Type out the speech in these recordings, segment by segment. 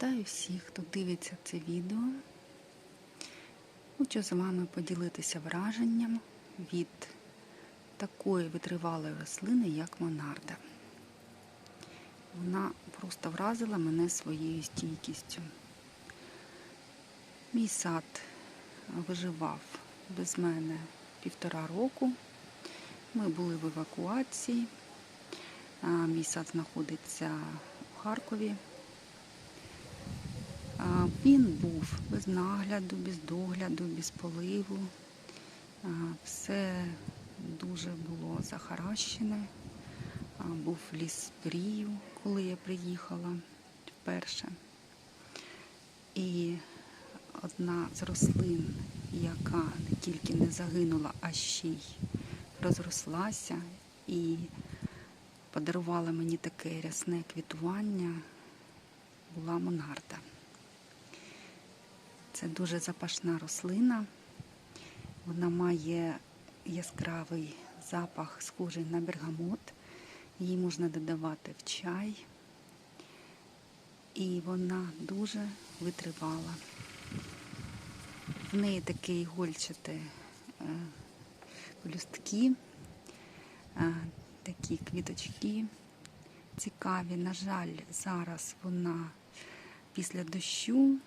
Вітаю всіх, хто дивиться це відео. Хочу з вами поділитися враженням від такої витривалої рослини, як монарда. Вона просто вразила мене своєю стійкістю. Мій сад виживав без мене півтора року. Ми були в евакуації. Мій сад знаходиться у Харкові. Він був без нагляду, без догляду, без поливу. Все дуже було захаращене. Був ліс брію, коли я приїхала вперше. І одна з рослин, яка не тільки не загинула, а ще й розрослася і подарувала мені таке рясне квітування, була монарда. Це дуже запашна рослина. Вона має яскравий запах, схожий на бергамот. Її можна додавати в чай. І вона дуже витривала. В неї такі гольчаті е, е, такі квіточки цікаві. На жаль, зараз вона після дощу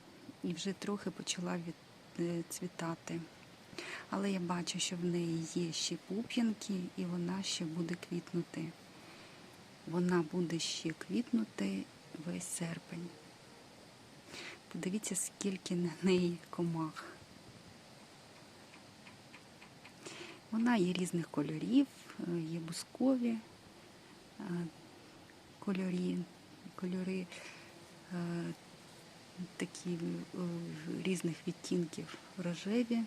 і вже трохи почала відцвітати. Але я бачу, що в неї є ще пуп'янки, і вона ще буде квітнути. Вона буде ще квітнути весь серпень. Подивіться, скільки на неї комах. Вона є різних кольорів, е, є бускові е, кольорі, кольори е, такі е, різних відтінків рожеві.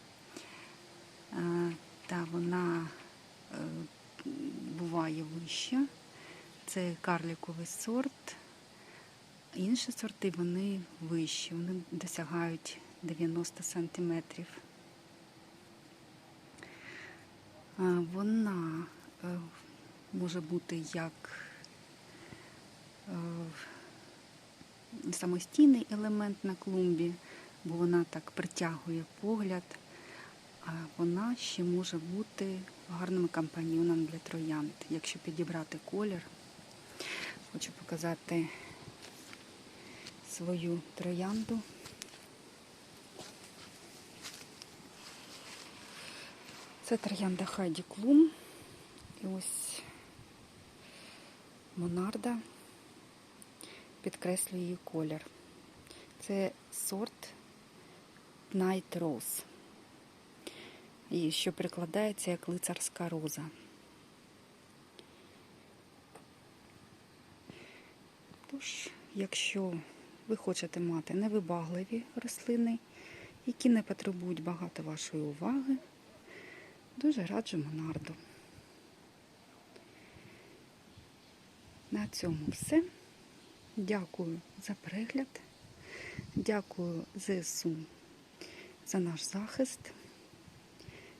Е, Та вона е, буває вища. Це карліковий сорт. Інші сорти вони вищі, вони досягають 90 сантиметрів. Вона може бути як самостійний елемент на клумбі, бо вона так притягує погляд, а вона ще може бути гарним компаньйоном для троянд, якщо підібрати колір. Хочу показати свою троянду. Це троянда Хайді Клум. І ось Монарда підкреслює її колір. Це сорт Night Rose, і що прикладається як лицарська роза. Тож, якщо ви хочете мати невибагливі рослини, які не потребують багато вашої уваги, дуже раджу монарду. На цьому все. Дякую за перегляд. Дякую ЗСУ за наш захист.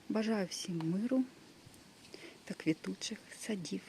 Бажаю всім миру та квітучих садів.